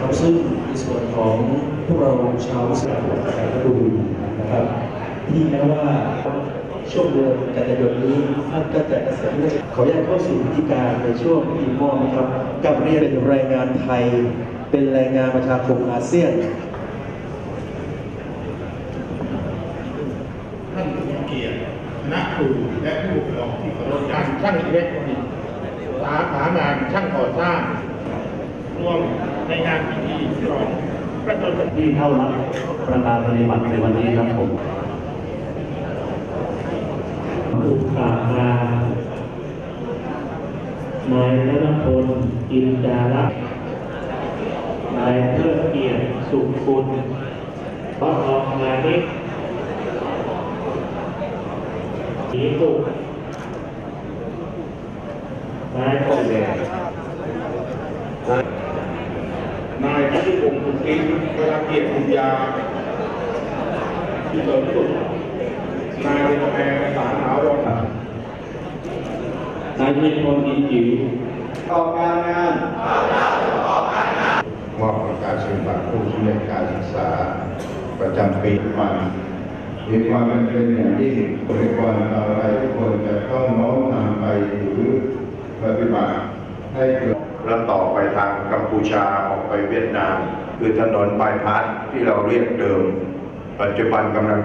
ครับซึ่งในส่วนของพวกเราชาวอิสลามไทยก็ดูนะครับ ที่แม้ว่าช่วงเดือนกันยายนนี้ท่านก็จะเกษียณขออนุญาตเข้าสู่พิธีการในช่วงปีมอนะครับกับเรียนเป็นแรงงานไทย เป็นแรงงานประชาคมอาเซียนท่านผู้เกียรติคณะครูและผู้ปกครองที่เคารพการช่างอิเล็กทรอนิกส์สาขางานช่างก่อสร้างร่วม ในงานพิธีฉลองพระชนมที่เข้ารับประกาศปฏิบัติในวันนี้ครับผมถูกกล่าวมานายธนพลอินดารักษ์นายเพื่อเกียรติสุขคุณพระรองนายนิกศรีสุขนายพ่อแม่นายพิธิพงศ์คุณกิ๊กเวลาเกียรติคุณยาที่เสริมสุขนายกระแมสารหาวรนายพิพลอินจิ๋วต่อการงานมอบกาศนียบัตรผู้สำเร็จการศึกษา ประจำปีวันมีความเป็นอย่างยิ่งบริกรต่อไปทุกคนจะต้องน้อมนำไปหรือปฏิบัติให้เกิด แล้วต่อไปทางกัมพูชาออกไปเวียดนามคือถนนบายพาสที่เราเรียกเดิมปัจจุบันกำลัง